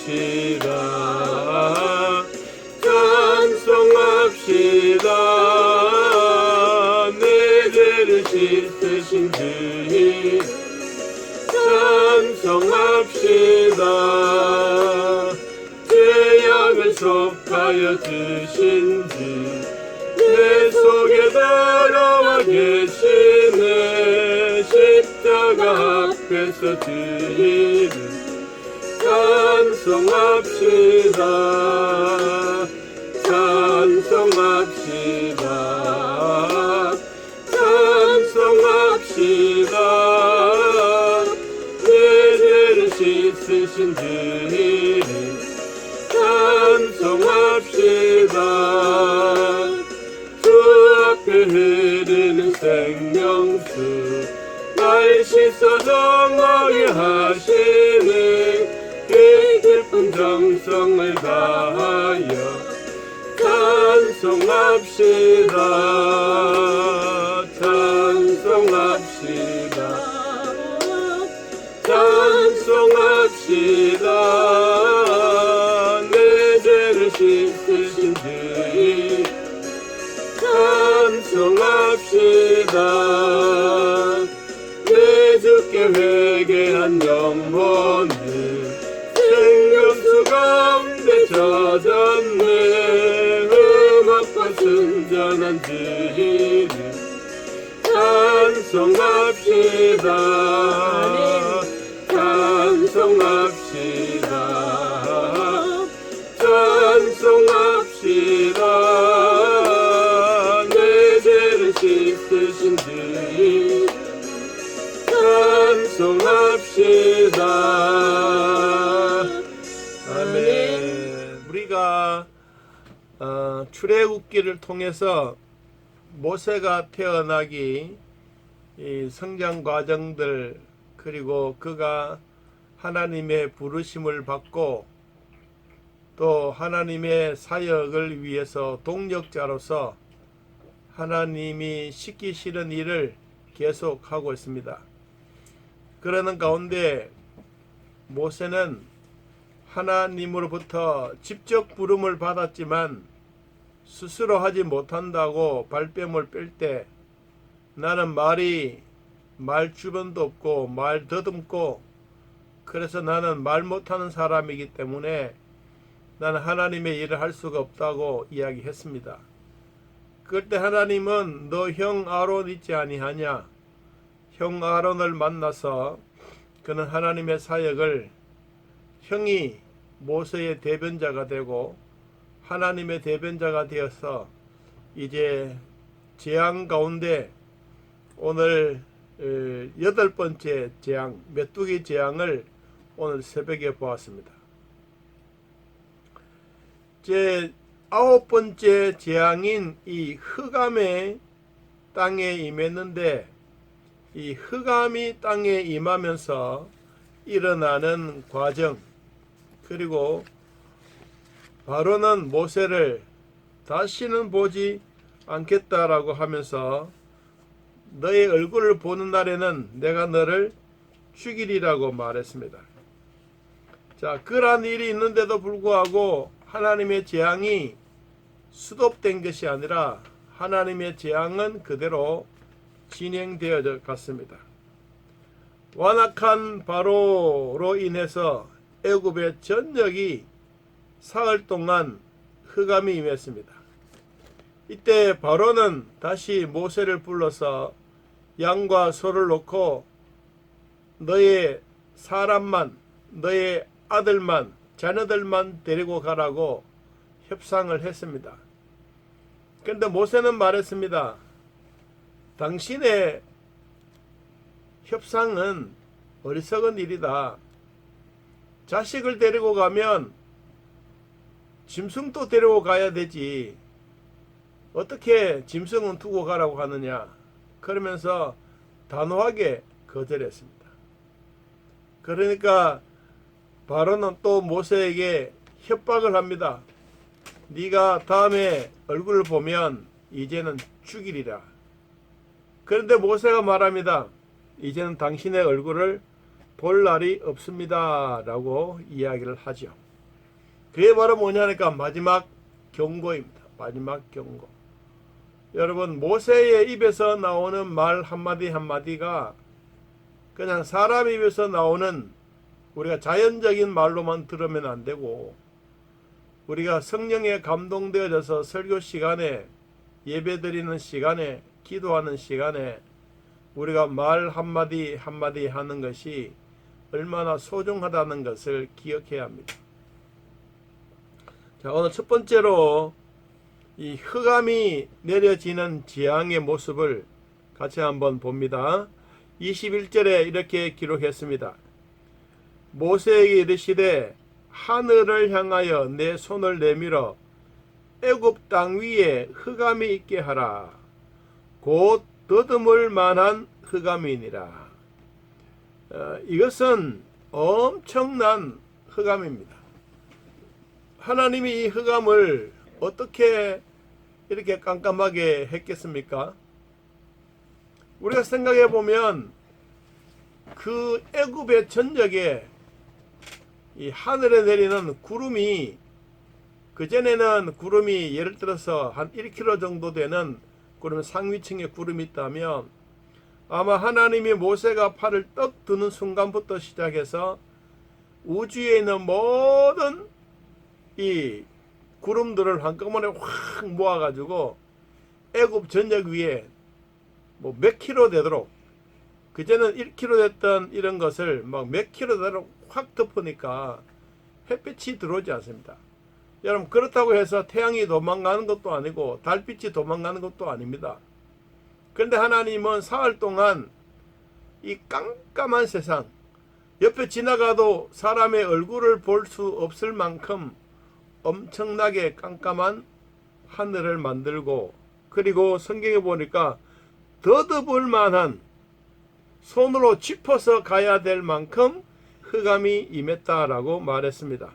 찬송합시다. 찬송합시다. 내 죄를 씻으신 주님. 찬송합시다. 죄악을 속하여 주신 주내 속에 들어와 계시네. 십자가 앞에서 주님을 찬송합시다. 찬송합시다. 찬송합시다. 내 죄를 씻으신 주님 찬송합시다. 주 앞에 흐르는 생명수 날 씻어 정하게 깊은 정성을 다하여 찬송합시다. 찬송합시다. 찬송합시다. 내 죄를 씻으신 주님. 찬송합시다. 내 주께 회개한 영혼 젖었네. 흠없고 순전한 주님 찬송합시다. 찬송합시다. 찬송합시다. 내 죄를 씻으신 주님 찬송합시다 출애굽기를 통해서 모세가 태어나기 이 성장 과정들 그리고 그가 하나님의 부르심을 받고 또 하나님의 사역을 위해서 동력자로서 하나님이 시키시는 일을 계속하고 있습니다. 그러는 가운데 모세는 하나님으로부터 직접 부름을 받았지만 스스로 하지 못한다고 발뺌을 뺄 때 나는 말이 말 주변도 없고 말 더듬고 그래서 나는 말 못하는 사람이기 때문에 나는 하나님의 일을 할 수가 없다고 이야기했습니다. 그럴 때 하나님은 너 형 아론 있지 아니하냐? 형 아론을 만나서 그는 하나님의 사역을 형이 모세의 대변자가 되고 하나님의 대변자가 되어서 이제 재앙 가운데 오늘 어, 여덟 번째 재앙 메뚜기 재앙을 오늘 새벽에 보았습니다. 제 아홉 번째 재앙인 이 흑암의 땅에 임했는데 이 흑암이 땅에 임하면서 일어나는 과정 그리고 바로는 모세를 다시는 보지 않겠다라고 하면서 너의 얼굴을 보는 날에는 내가 너를 죽이리라고 말했습니다. 자, 그러한 일이 있는데도 불구하고 하나님의 재앙이 수독된 것이 아니라 하나님의 재앙은 그대로 진행되어 갔습니다. 완악한 바로로 인해서 애굽의 전역이 사흘 동안 흑암이 임했습니다. 이때 바로는 다시 모세를 불러서 양과 소를 놓고 너의 사람만 너의 아들만 자녀들만 데리고 가라고 협상을 했습니다. 그런데 모세는 말했습니다. 당신의 협상은 어리석은 일이다. 자식을 데리고 가면 짐승도 데리고 가야 되지. 어떻게 짐승은 두고 가라고 하느냐. 그러면서 단호하게 거절했습니다. 그러니까 바로는 또 모세에게 협박을 합니다. 네가 다음에 얼굴을 보면 이제는 죽이리라. 그런데 모세가 말합니다. 이제는 당신의 얼굴을 볼 날이 없습니다. 라고 이야기를 하죠. 그게 바로 뭐냐니까 마지막 경고입니다. 마지막 경고. 여러분, 모세의 입에서 나오는 말 한마디 한마디가 그냥 사람 입에서 나오는 우리가 자연적인 말로만 들으면 안 되고 우리가 성령에 감동되어져서 설교 시간에 예배 드리는 시간에 기도하는 시간에 우리가 말 한마디 한마디 하는 것이 얼마나 소중하다는 것을 기억해야 합니다. 자, 오늘 첫 번째로 이 흑암이 내려지는 재앙의 모습을 같이 한번 봅니다. 21절에 이렇게 기록했습니다. 모세에게 이르시되 하늘을 향하여 내 손을 내밀어 애굽 땅 위에 흑암이 있게 하라. 곧 더듬을 만한 흑암이니라. 어, 이것은 엄청난 흑암입니다. 하나님이 이 흑암을 어떻게 이렇게 깜깜하게 했겠습니까? 우리가 생각해 보면 그 애굽의 전적에 이 하늘에 내리는 구름이 그 전에는 구름이 예를 들어서 한 1km 정도 되는 구름 상위층에 구름이 있다면 아마 하나님이 모세가 팔을 떡 드는 순간부터 시작해서 우주에 있는 모든 이 구름들을 한꺼번에 확 모아가지고 애굽 전역 위에 뭐 몇 킬로 되도록 그제는 1킬로 됐던 이런 것을 막 몇 킬로 되도록 확 덮으니까 햇빛이 들어오지 않습니다. 여러분 그렇다고 해서 태양이 도망가는 것도 아니고 달빛이 도망가는 것도 아닙니다. 그런데 하나님은 사흘 동안 이 깜깜한 세상 옆에 지나가도 사람의 얼굴을 볼 수 없을 만큼 엄청나게 깜깜한 하늘을 만들고 그리고 성경에 보니까 더듬을 만한 손으로 짚어서 가야 될 만큼 흑암이 임했다라고 말했습니다.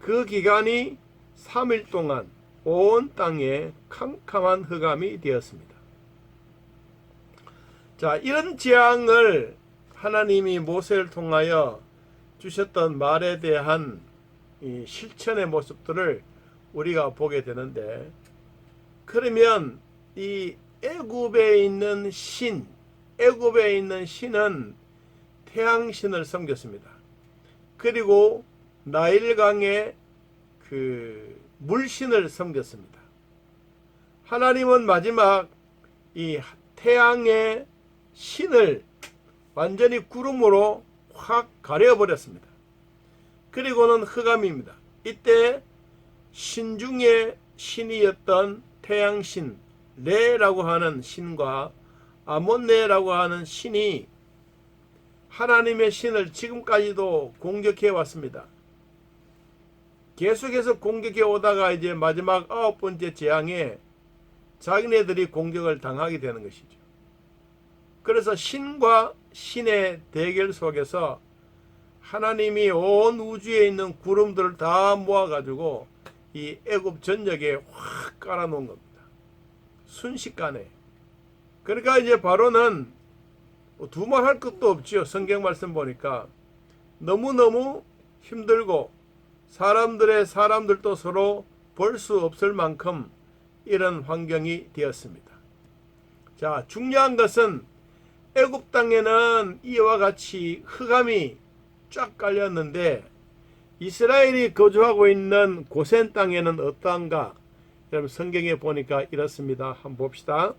그 기간이 3일 동안 온 땅에 캄캄한 흑암이 되었습니다. 자, 이런 재앙을 하나님이 모세를 통하여 주셨던 말에 대한 이 실천의 모습들을 우리가 보게 되는데 그러면 이 애굽에 있는 신, 애굽에 있는 신은 태양신을 섬겼습니다. 그리고 나일강의 그 물신을 섬겼습니다. 하나님은 마지막 이 태양의 신을 완전히 구름으로 확 가려버렸습니다. 그리고는 흑암입니다. 이때 신중의 신이었던 태양신 레라고 하는 신과 아몬네라고 하는 신이 하나님의 신을 지금까지도 공격해 왔습니다. 계속해서 공격해 오다가 이제 마지막 아홉 번째 재앙에 자기네들이 공격을 당하게 되는 것이죠. 그래서 신과 신의 대결 속에서 하나님이 온 우주에 있는 구름들을 다 모아가지고 이 애굽 전역에 확 깔아놓은 겁니다. 순식간에. 그러니까 이제 바로는 두말 할 것도 없지요. 성경 말씀 보니까 너무너무 힘들고 사람들의 사람들도 서로 볼 수 없을 만큼 이런 환경이 되었습니다. 자, 중요한 것은 애굽 땅에는 이와 같이 흑암이 쫙 깔렸는데 이스라엘이 거주하고 있는 고센 땅에는 어떠한가? 여러분 성경에 보니까 이렇습니다. 한번 봅시다.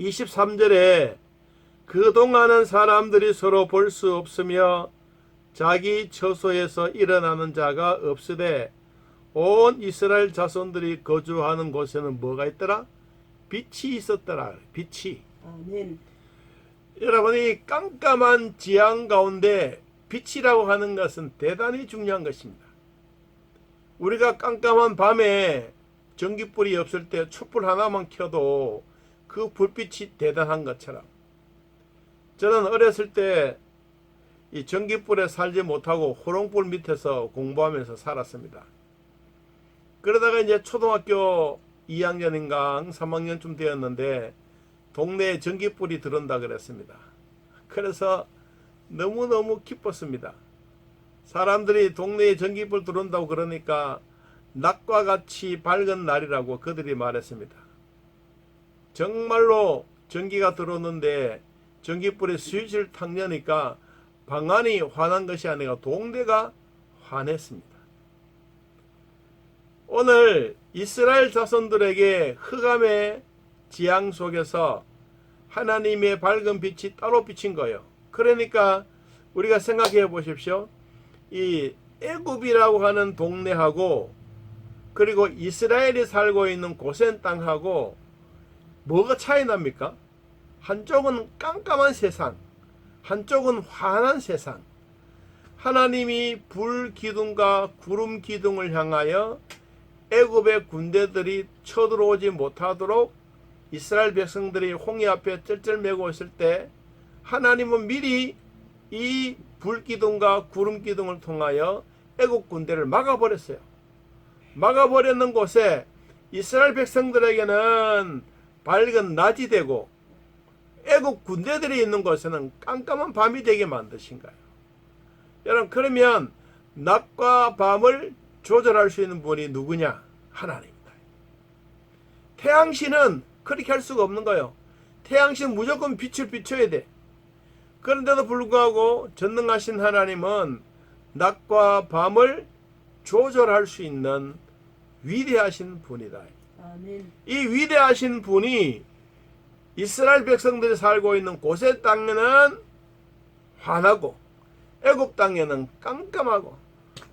23절에 그동안은 사람들이 서로 볼 수 없으며 자기 처소에서 일어나는 자가 없으되 온 이스라엘 자손들이 거주하는 곳에는 뭐가 있더라? 빛이 있었더라. 빛이. 아멘. 여러분이 깜깜한 지향 가운데 빛이라고 하는 것은 대단히 중요한 것입니다. 우리가 깜깜한 밤에 전기불이 없을 때 촛불 하나만 켜도 그 불빛이 대단한 것처럼 저는 어렸을 때 이 전기불에 살지 못하고 호롱불 밑에서 공부하면서 살았습니다. 그러다가 이제 초등학교 2학년인가 3학년쯤 되었는데 동네에 전기불이 들어온다 그랬습니다. 그래서 너무너무 기뻤습니다. 사람들이 동네에 전기불 들어온다고 그러니까 낮과 같이 밝은 날이라고 그들이 말했습니다. 정말로 전기가 들어오는데 전기불에 스위치를 탁 여니까 방안이 환한 것이 아니라 동네가 환했습니다. 오늘 이스라엘 자손들에게 흑암의 지향 속에서 하나님의 밝은 빛이 따로 비친 거예요. 그러니까 우리가 생각해 보십시오. 이 애굽이라고 하는 동네하고 그리고 이스라엘이 살고 있는 고센 땅하고 뭐가 차이 납니까? 한쪽은 깜깜한 세상, 한쪽은 환한 세상. 하나님이 불 기둥과 구름 기둥을 향하여 애굽의 군대들이 쳐들어오지 못하도록 이스라엘 백성들이 홍해 앞에 쩔쩔매고 있을 때 하나님은 미리 이 불기둥과 구름기둥을 통하여 애국 군대를 막아버렸어요. 막아버렸는 곳에 이스라엘 백성들에게는 밝은 낮이 되고 애국 군대들이 있는 곳에는 깜깜한 밤이 되게 만드신 거예요. 여러분 그러면 낮과 밤을 조절할 수 있는 분이 누구냐? 하나님입니다. 태양신은 그렇게 할 수가 없는 거예요. 태양신 무조건 빛을 비춰야 돼. 그런데도 불구하고 전능하신 하나님은 낮과 밤을 조절할 수 있는 위대하신 분이다. 아멘. 이 위대하신 분이 이스라엘 백성들이 살고 있는 고세 땅에는 환하고 애굽 땅에는 깜깜하고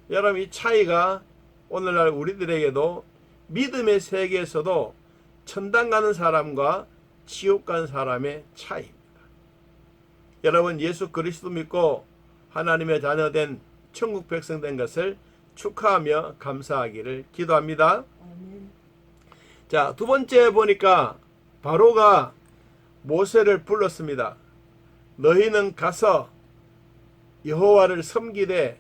여러분 이 차이가 오늘날 우리들에게도 믿음의 세계에서도 천당 가는 사람과 지옥 가는 사람의 차이입니다. 여러분 예수 그리스도 믿고 하나님의 자녀된 천국 백성 된 것을 축하하며 감사하기를 기도합니다. 자, 두 번째 보니까 바로가 모세를 불렀습니다. 너희는 가서 여호와를 섬기되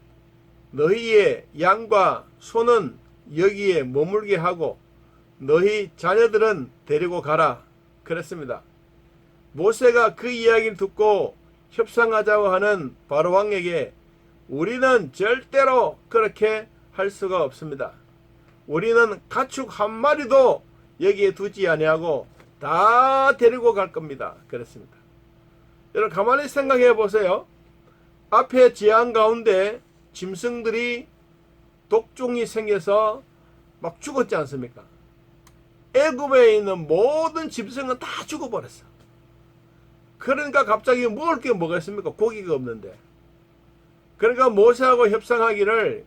너희의 양과 소는 여기에 머물게 하고 너희 자녀들은 데리고 가라. 그랬습니다. 모세가 그 이야기를 듣고 협상하자고 하는 바로 왕에게 우리는 절대로 그렇게 할 수가 없습니다. 우리는 가축 한 마리도 여기에 두지 아니하고 다 데리고 갈 겁니다. 그랬습니다. 여러분 가만히 생각해 보세요. 앞에 지한 가운데 짐승들이 독종이 생겨서 막 죽었지 않습니까? 애굽에 있는 모든 짐승은 다 죽어버렸어. 그러니까 갑자기 먹을 게 뭐가 있습니까? 고기가 없는데. 그러니까 모세하고 협상하기를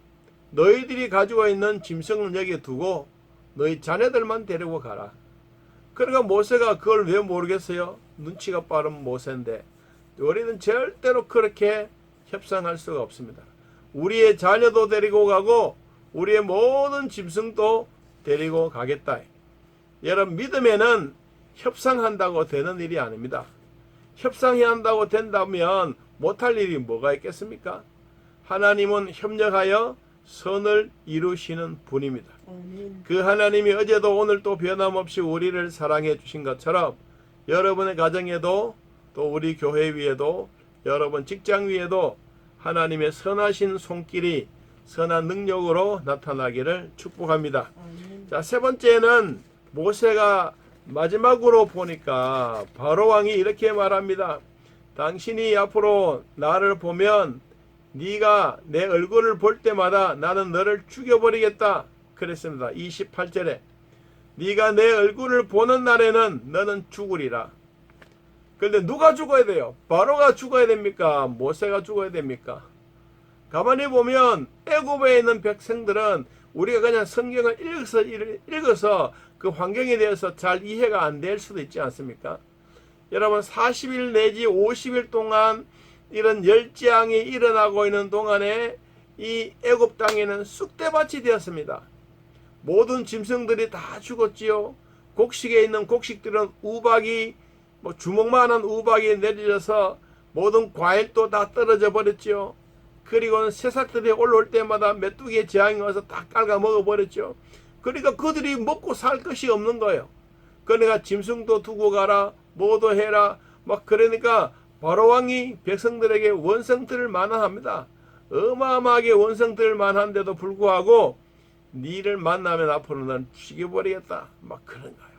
너희들이 가지고 있는 짐승을 여기에 두고 너희 자네들만 데리고 가라. 그러니까 모세가 그걸 왜 모르겠어요? 눈치가 빠른 모세인데 우리는 절대로 그렇게 협상할 수가 없습니다. 우리의 자녀도 데리고 가고 우리의 모든 짐승도 데리고 가겠다. 여러분 믿음에는 협상한다고 되는 일이 아닙니다. 협상해야 한다고 된다면 못할 일이 뭐가 있겠습니까? 하나님은 협력하여 선을 이루시는 분입니다. 그 하나님이 어제도 오늘도 변함없이 우리를 사랑해 주신 것처럼 여러분의 가정에도 또 우리 교회 위에도 여러분 직장 위에도 하나님의 선하신 손길이 선한 능력으로 나타나기를 축복합니다. 자, 세 번째는 모세가 마지막으로 보니까 바로 왕이 이렇게 말합니다. 당신이 앞으로 나를 보면 네가 내 얼굴을 볼 때마다 나는 너를 죽여버리겠다. 그랬습니다. 28절에 네가 내 얼굴을 보는 날에는 너는 죽으리라. 그런데 누가 죽어야 돼요? 바로가 죽어야 됩니까? 모세가 죽어야 됩니까? 가만히 보면 애굽에 있는 백성들은 우리가 그냥 성경을 읽어서 읽어서 그 환경에 대해서 잘 이해가 안 될 수도 있지 않습니까? 여러분 40일 내지 50일 동안 이런 열재앙이 일어나고 있는 동안에 이 애굽 땅에는 쑥대밭이 되었습니다. 모든 짐승들이 다 죽었지요. 곡식에 있는 곡식들은 우박이 뭐 주먹만한 우박이 내려져서 모든 과일도 다 떨어져 버렸죠. 그리고 새싹들이 올라올 때마다 메뚜기의 재앙이 와서 다 깔아 먹어 버렸죠. 그러니까 그들이 먹고 살 것이 없는 거예요. 그러니까 짐승도 두고 가라, 뭐도 해라, 막 그러니까 바로 왕이 백성들에게 원성들을 만한합니다. 어마어마하게 원성들을 만한데도 불구하고 니를 만나면 앞으로는 죽여버리겠다. 막 그런 거예요.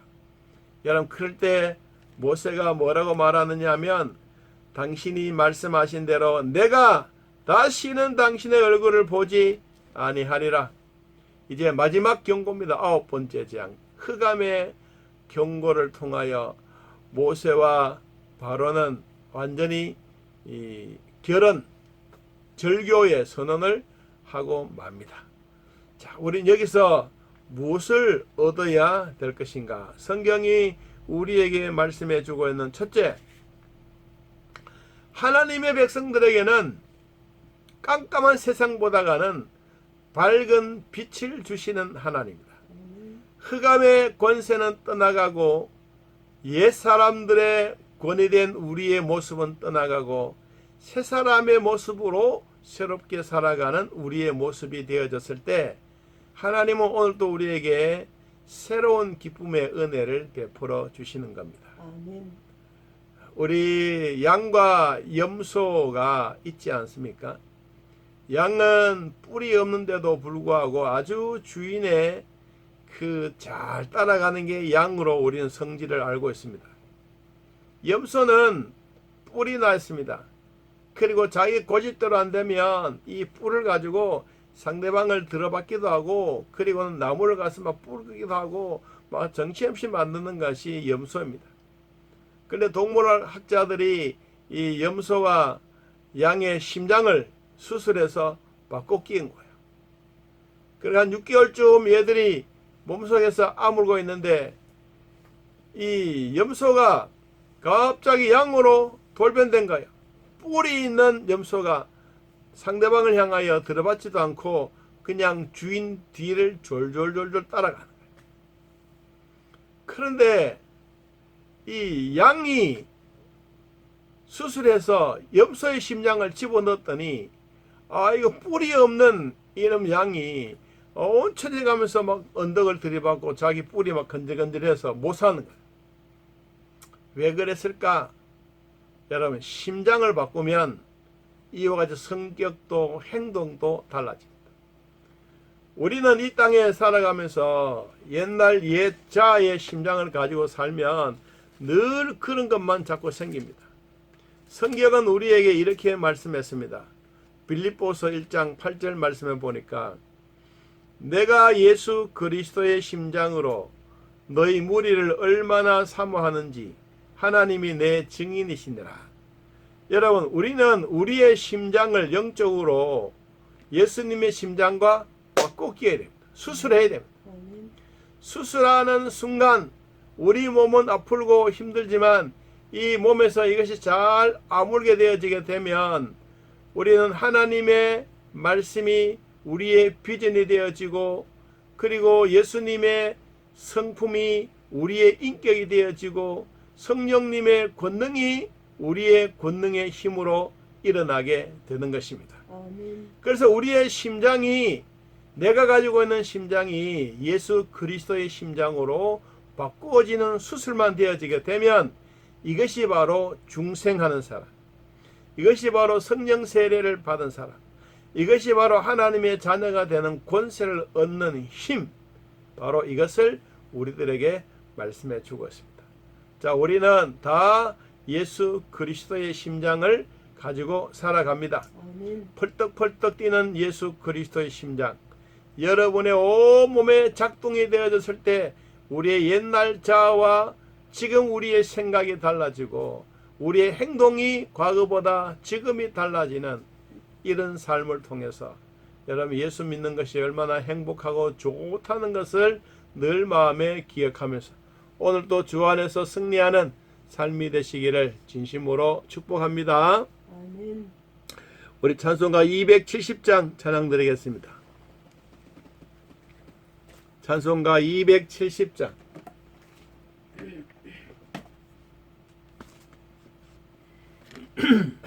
여러분 그럴 때 모세가 뭐라고 말하느냐 하면 당신이 말씀하신 대로 내가 다시는 당신의 얼굴을 보지 아니하리라. 이제 마지막 경고입니다. 아홉 번째 장. 흑암의 경고를 통하여 모세와 바로는 완전히 이 결혼 절교의 선언을 하고 맙니다. 자, 우린 여기서 무엇을 얻어야 될 것인가? 성경이 우리에게 말씀해 주고 있는 첫째, 하나님의 백성들에게는 깜깜한 세상보다가는 밝은 빛을 주시는 하나님입니다. 흑암의 권세는 떠나가고 옛 사람들의 권위된 우리의 모습은 떠나가고 새 사람의 모습으로 새롭게 살아가는 우리의 모습이 되어졌을 때 하나님은 오늘도 우리에게 새로운 기쁨의 은혜를 베풀어 주시는 겁니다. 아멘. 우리 양과 염소가 있지 않습니까? 양은 뿔이 없는데도 불구하고 아주 주인의 그 잘 따라가는 게 양으로 우리는 성질을 알고 있습니다. 염소는 뿔이 나 있습니다. 그리고 자기 고집대로 안 되면 이 뿔을 가지고 상대방을 들어받기도 하고 그리고는 나무를 가서 막 뿔기도 하고 막 정신없이 만드는 것이 염소입니다. 근데 동물학자들이 이 염소와 양의 심장을 수술해서 바꿔 끼운 거예요. 그래 한 6개월쯤 얘들이 몸속에서 아물고 있는데 이 염소가 갑자기 양으로 돌변된 거예요. 뿔이 있는 염소가 상대방을 향하여 들어받지도 않고 그냥 주인 뒤를 졸졸졸졸 따라가는 거예요. 그런데 이 양이 수술해서 염소의 심장을 집어넣었더니 아 이거 뿔이 없는 이놈 양이 온 천에 가면서 막 언덕을 들이받고 자기 뿔이 막 건질건질해서 못 사는 거예요. 왜 그랬을까? 여러분 심장을 바꾸면 이와 같이 성격도 행동도 달라집니다. 우리는 이 땅에 살아가면서 옛날 옛 자의 심장을 가지고 살면 늘 그런 것만 자꾸 생깁니다. 성경은 우리에게 이렇게 말씀했습니다. 빌립보서 1장 8절 말씀에 보니까 내가 예수 그리스도의 심장으로 너희 무리를 얼마나 사모하는지 하나님이 내 증인이시니라. 여러분, 우리는 우리의 심장을 영적으로 예수님의 심장과 끼야 됩니다. 수술해야 됩니다. 수술하는 순간 우리 몸은 아프고 힘들지만 이 몸에서 이것이 잘 아물게 되어지게 되면 우리는 하나님의 말씀이 우리의 비전이 되어지고 그리고 예수님의 성품이 우리의 인격이 되어지고 성령님의 권능이 우리의 권능의 힘으로 일어나게 되는 것입니다. 아멘. 그래서 우리의 심장이 내가 가지고 있는 심장이 예수 그리스도의 심장으로 바꾸어지는 수술만 되어지게 되면 이것이 바로 중생하는 사람. 이것이 바로 성령 세례를 받은 사람. 이것이 바로 하나님의 자녀가 되는 권세를 얻는 힘. 바로 이것을 우리들에게 말씀해 주고 있습니다. 자, 우리는 다 예수 그리스도의 심장을 가지고 살아갑니다. 아멘. 펄떡펄떡 뛰는 예수 그리스도의 심장. 여러분의 온몸에 작동이 되어졌을 때 우리의 옛날 자아와 지금 우리의 생각이 달라지고 우리의 행동이 과거보다 지금이 달라지는 이런 삶을 통해서 여러분 예수 믿는 것이 얼마나 행복하고 좋다는 것을 늘 마음에 기억하면서 오늘도 주 안에서 승리하는 삶이 되시기를 진심으로 축복합니다. 아멘. 우리 찬송가 270장 찬양 드리겠습니다. 찬송가 270장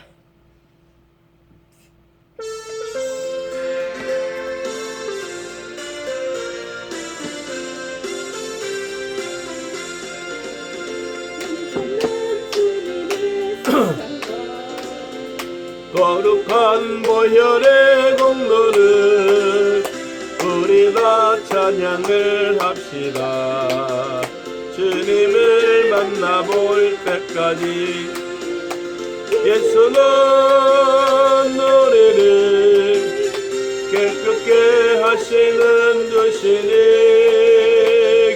거룩한 보혈의 공로를 우리가 찬양을 합시다. 주님을 만나볼 때까지 예수는 노래를 깨끗게 하시는 주시니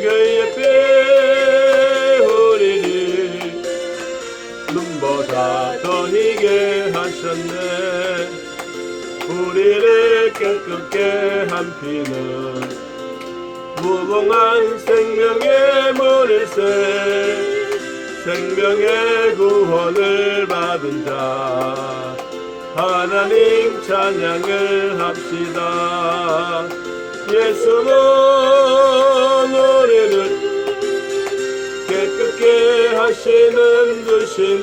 그 옆에 우리를 눈보다 더 희게 하셨네. 우리를 깨끗게 한 피는 무궁한 생명의 물일새 생명의 구원을 받은 자 하나님 찬양을 합시다. 예수는 우리를 깨끗게 하시는 주시니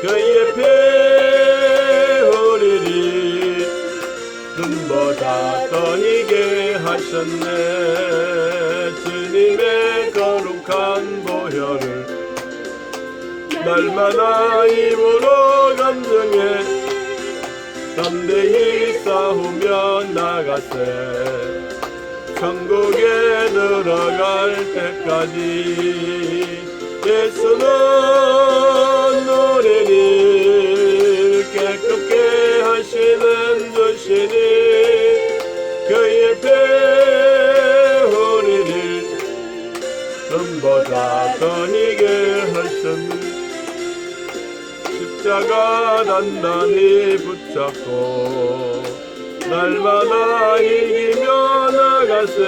그 옆에 우리를 눈보다 더 희게 하셨네. 주님의 거룩한 보혈을 날마다 입으로 감정해. 담대히 싸우며 나가세. 천국에 들어갈 때까지 예수는 노래를 깨끗게 하시는 희게 하셨네. 십자가 단단히 붙잡고 날마다 이기며 나가세.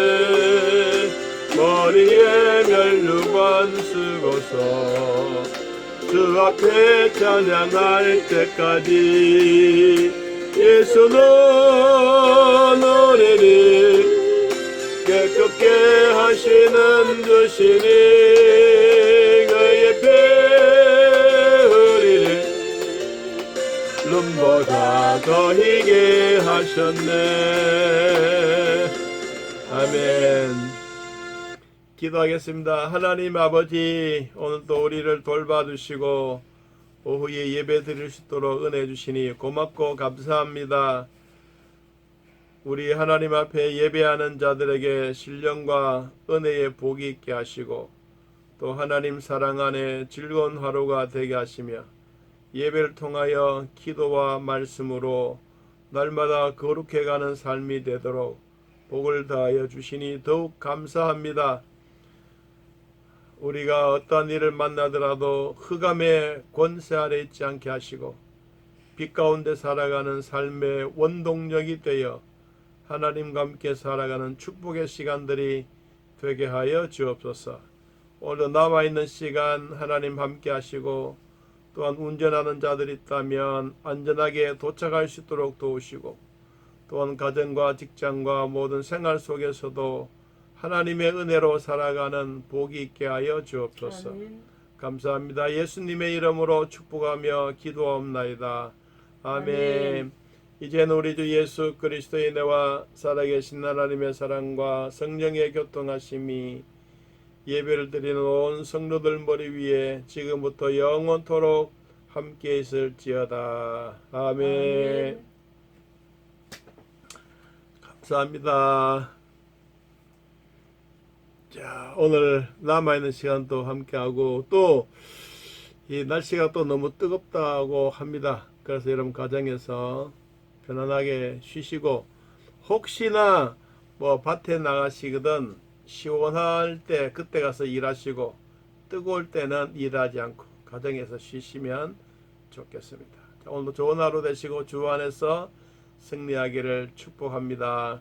머리에 멸류관 쓰고서 주 앞에 찬양할 때까지 예수는 노래를 깨끗게 하시는 주시니 그 옆에 우리를 눈보다 더 희게 하셨네. 아멘. 기도하겠습니다. 하나님 아버지 오늘도 우리를 돌봐주시고 오후에 예배 드릴 수 있도록 은혜 주시니 고맙고 감사합니다 우리 하나님 앞에 예배하는 자들에게 신령과 은혜의 복이 있게 하시고 또 하나님 사랑 안에 즐거운 하루가 되게 하시며 예배를 통하여 기도와 말씀으로 날마다 거룩해 가는 삶이 되도록 복을 다하여 주시니 더욱 감사합니다. 우리가 어떠한 일을 만나더라도 흑암의 권세 아래 있지 않게 하시고 빛 가운데 살아가는 삶의 원동력이 되어 하나님과 함께 살아가는 축복의 시간들이 되게 하여 주옵소서. 오늘 남아 있는 시간 하나님 함께 하시고 또한 운전하는 자들이 있다면 안전하게 도착할 수 있도록 도우시고 또한 가정과 직장과 모든 생활 속에서도 하나님의 은혜로 살아가는 복이 있게 하여 주옵소서. 아멘. 감사합니다. 예수님의 이름으로 축복하며 기도하옵나이다. 아멘. 아멘. 이제는 우리 주 예수 그리스도의 은혜와 살아계신 하나님의 사랑과 성령의 교통하심이 예배를 드리는 온 성도들 머리 위에 지금부터 영원토록 함께 있을지어다. 아멘. 아멘. 감사합니다. 자, 오늘 남아있는 시간도 함께하고 또 이 날씨가 또 너무 뜨겁다고 합니다. 그래서 여러분 가정에서 편안하게 쉬시고 혹시나 뭐 밭에 나가시거든 시원할 때 그때 가서 일하시고 뜨거울 때는 일하지 않고 가정에서 쉬시면 좋겠습니다. 자, 오늘도 좋은 하루 되시고 주 안에서 승리하기를 축복합니다.